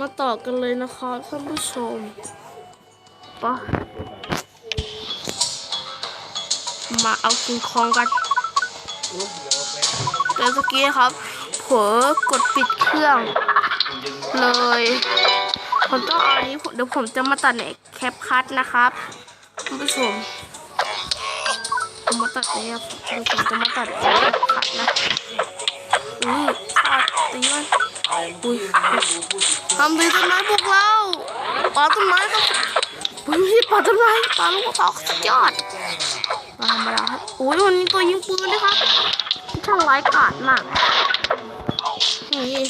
มาต่อกันเลยนะคะท่านผู้ชมปะมาเอากิงคองกันแต่สกี้ครับเผลอกดปิดเครื่อง เลย ผมต้องเอาอันนี้เดี๋ยวผมจะมาตัดในแคปคัทนะครับท่านผู้ชมผมมาตัดเนี่ยเดี๋ยวผมจะมาตัดแคปคัทนะอือตัดตีมัน ทำดีต้นไม้พวกเราปาต้นไม้ครับอุ้ยปาต้นไม้ปาลูกมะพร้าสุดยอดมาธรรมดาครับโอ้ยวันนี้ตัวยิงปืนด้วยครับช่างร้ายกาจมากนี่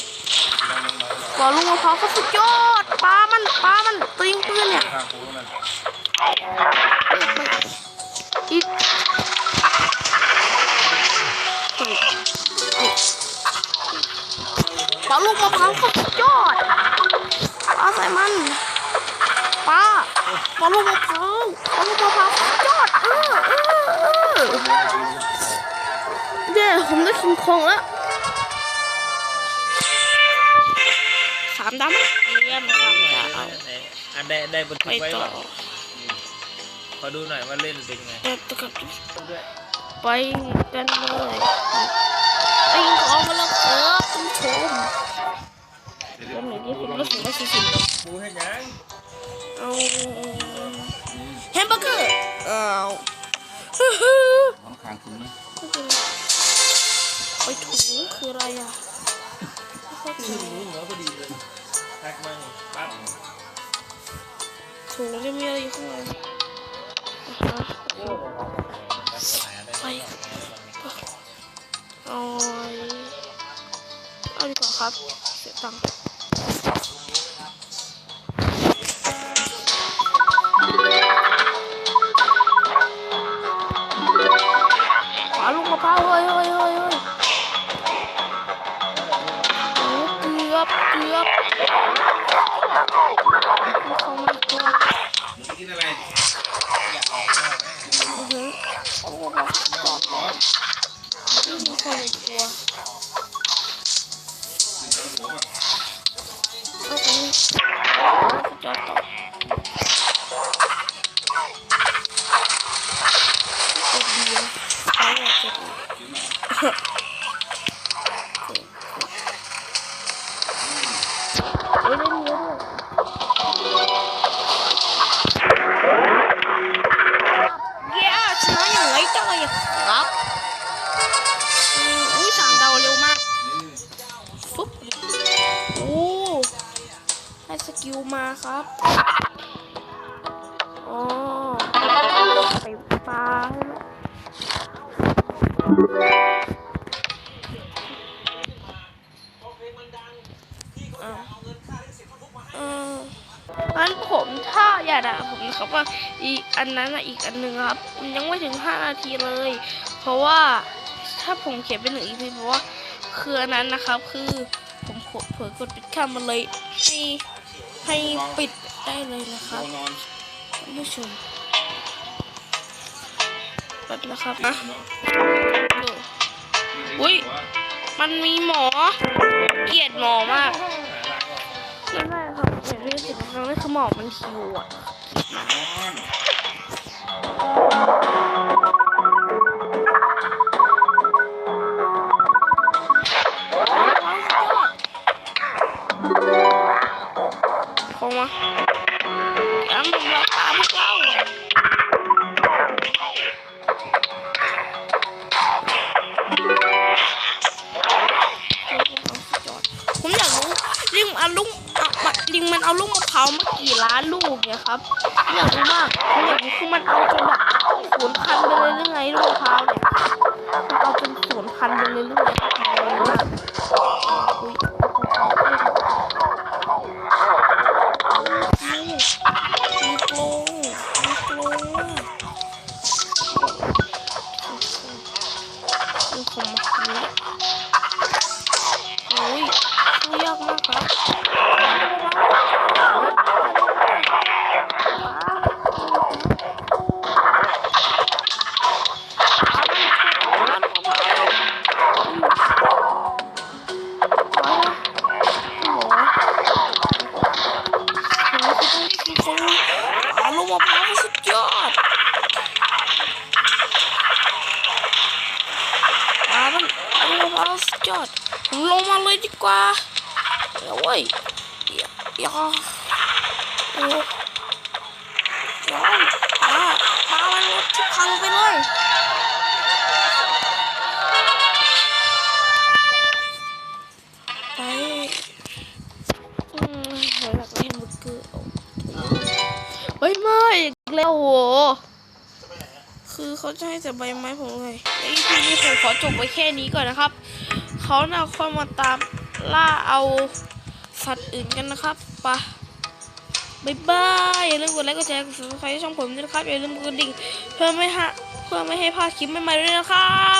ปาลูกมะพร้าวก็สุดยอดปามันปามันตัวยิงปืนเนี่ยอีก ปลาลูกมะพร้าวก็สุดยอดปลาใส่มันปลาปลาลูกมะพร้าวปลาลูกมะพร้าวสุดยอดเออเออเออเดี๋ยวผมได้คิงคองแล้วสามดำเยี่ยมสามดาวอันได้ได้บันทึไปกไว้ต่อป่ะขอดูหน่อยว่าเล่นเป็นไงเดินตะกับไปกันเลย ไอ้ของมาแล้วครับคุณผู้ชมเริ่มไหนที่ผมรู้สึกว่าสิสิกูให้ยังเอาแฮมเบอร์เกอร์เอาฮึฮึน้ำค้างคืนนี้ไปถุงคืออะไรอะชื่อรู้เหรอพอดีเลยแท็กมั่งปั๊บถุงจะมีอะไรอยู่ข้างในไป ครับเสียตังค์ขวาลูกมะพร้าวเฮ้ยเฮ้ยเฮ้ยเฮ้ยโอ้เกือบเกือบเขาไม่กลัวกินอะไรอือหือโอ้โหจอดรถไสามดาวเร็วมากฟึบโอ้ให้สกิลมาครับ งั้นผมถ้าอย่าด่าผมนะครับว่าอีอันนั้นอะอีกอันหนึ่งครับ มันยังไม่ถึง 5 นาทีเลย เพราะว่าถ้าผมเขียนเป็นหนึ่งอีพีเพราะว่าคืออันนั้นนะครับ คือผมเผลอกดปิดข้ามันเลยให้ให้ปิดได้เลยนะครับผู้ชมปิดนะครับนะ อุ้ย มันมีหมอ เกลียดหมอมากนั่นแหละครับอย่างที่สิบครั้งนั่นคือหมอมันคิวอะ ลิงมันเอาลูกมะพร้าวมากี่ล้านลูกเนี่ยครับอยากรู้มากอยากรู้คือมันเอาจนแบบศูนย์พันไปเลยหรือไงลูกมะพร้าวเนี่ยมันเอาจนศูนย์พันไปเลยหรือไงครับงงมากอุ๊ยนี่มีกลงมีกลงมีคมนี้ กว่าเดี๋ยวเว้ยอย่าอย่าโอ้ยอมาปามันทุกพังไปเลยไปอืมเฮ้ยแบบแฮมเบอร์เกอร์เฮ้ยไม่แล้วโห คือเขาจะให้แต่ใบไม้ผมเลยไอ้ทีนี้ผมขอจบไว้แค่นี้ก่อนนะครับ เขาน่าค่อยมาตามล่าเอาสัตว์อื่นกันนะครับไปะบายบายอย่าลืมกดไลค์กดแชร์กดซับสไครต์ช่องผมด้วยนะครับอย่าลืมกดดิ่งเพื่อไม่ฮะเพื่อไม่ให้พลาดคลิปใหม่ๆด้วยนะครับ